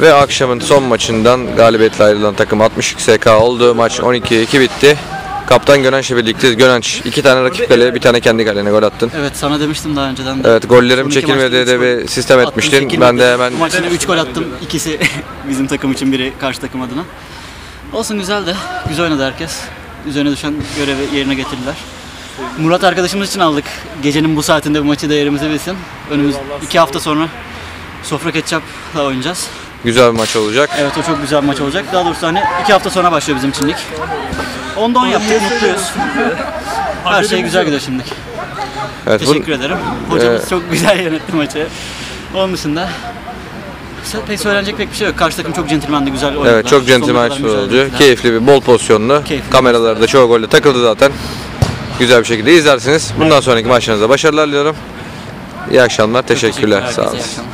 Ve akşamın son maçından galibiyetle ayrılan takım 62 SK oldu. Maç 12-2 bitti. Kaptan Gönenç'le birlikte Gönenç iki tane rakip kaleye bir tane kendi kalene gol attın. Evet sana demiştim daha önceden de. Evet gollerim çekilmedi maçta de bir sistem attım, etmiştin. çekilmedi. Ben de hemen Bu maç yine 3 gol attım. İkisi bizim takım için biri karşı takım adına. Olsun güzel de. Güzel oynadı herkes. Üzerine düşen görevi yerine getirdiler. Murat arkadaşımız için aldık. Gecenin bu saatinde bu maçı değerimizi bilsin. Önümüz iki hafta sonra sofra ketçapla oynayacağız. Güzel bir maç olacak. Evet o çok güzel bir maç olacak. Daha doğrusu hani iki hafta sonra başlıyor bizim için lig. Onda 10 yaptık, mutluyuz. Her şey güzel gidiyor şimdi. Evet, bu, Teşekkür ederim. Hocamız Ee, çok güzel yönetti maçı. Onun dışında pek söylenecek pek bir şey yok. Karşı takım çok centilmendi, güzel oynadılar. evet çok centilmen kadar futbol oldu. mücadele Keyifli bir bol pozisyonlu. Keyifli. Kameralarda da çoğu golle takıldı zaten. Güzel bir şekilde izlersiniz. Bundan sonraki maçlarınızda başarılar diliyorum. İyi akşamlar. Teşekkürler. Sağ herkese, olun.